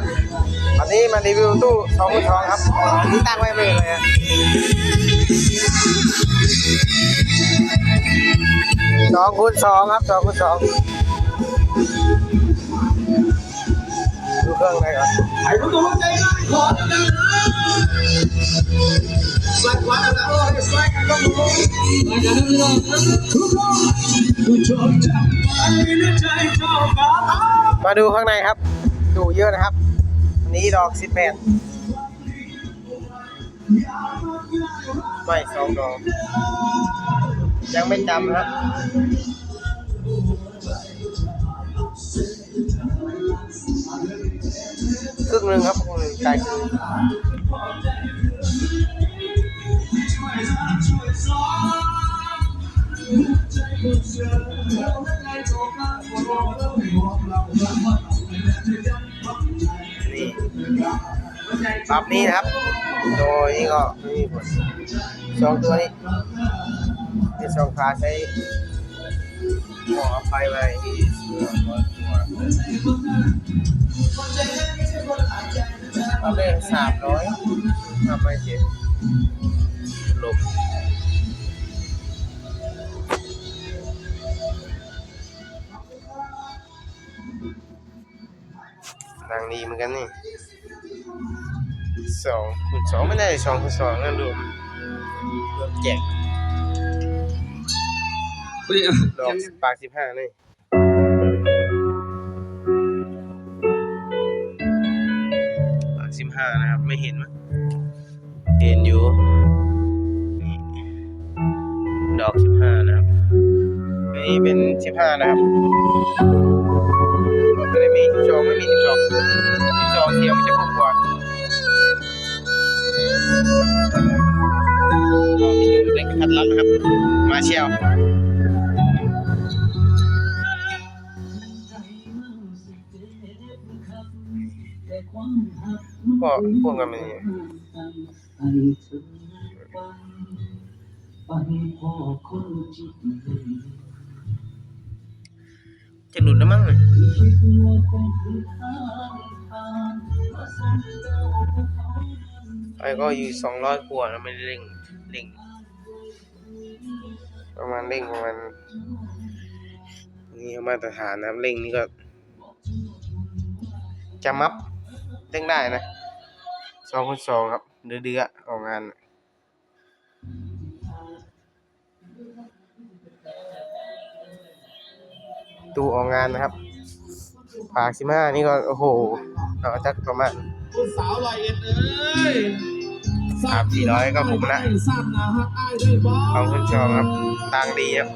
คนวันนี้มารีวิวตู้สองคูณสองครับที่ตั้งไว้ไม่เลยอะสองคูณสองครับสองคูณสองดูเครื่องไหนก่อนไอ้ผู้ตัวใจร้ายขอดังๆสายขวาดังๆโอ้ยสายกันก็รู้สายกันก็รู้ทุกคนผู้ชมจับไปในใจเจ้าฟ้ามาดูข้างในครับ ดูเยอะนะครับ นี้ดอกสิบแปดไม่สองดอก ยังไม่จำครับครึ่งหนึ่งครับครึ่งหนึ่งไกลครึ่งหนึ่ งนี่ปรับนี้นะครับโดยนี่ก็ไม่มีผลสองตัวนี้ที่สองขาใช้หมอไฟไว้ที่เอาไปสามร้อยทำไมเจ็บลบ นางดีเหมือนกันนี่สองคูณสองไม่ได้สองคูณสองนั่นรวมรวมแจกเฮ้ยดอกปากสิบห้านี่ปากสิบห้านะครับ ไม่เห็นมั้ยเห็นอยู่ นี้เป็นสิบห้านะครับไม่ได้มีสิบสองไม่มีสิบสองสิบสองเสียงมันจะพุ่งกว่าก็มีอยู่เล็กพัดลับนะครับ มาเชียวก็พวกกันเป็นอย่างนี้ จะหลุดแล้วมั้งไอ้ก็อยู่สองร้อยกว่าแล้วไม่เร่งเร่งประมาณเร่งประมาณนี่มาตรฐานนะครับเร่งนี่ก็ จะมับเร่งได้นะสองคูณสองครับ เดือเดือๆออกงาน ตู้ออกงานนะครับผากสิบห้านี่ก็โอ้โหเอาจักประมาณผู้สาวลอยเอ็ดเอ้ยสามสี่ร้อยก็คุ้มละทราบนะฮักอ้ายด้วยบ่สองคูณสองครับต่างดีครับ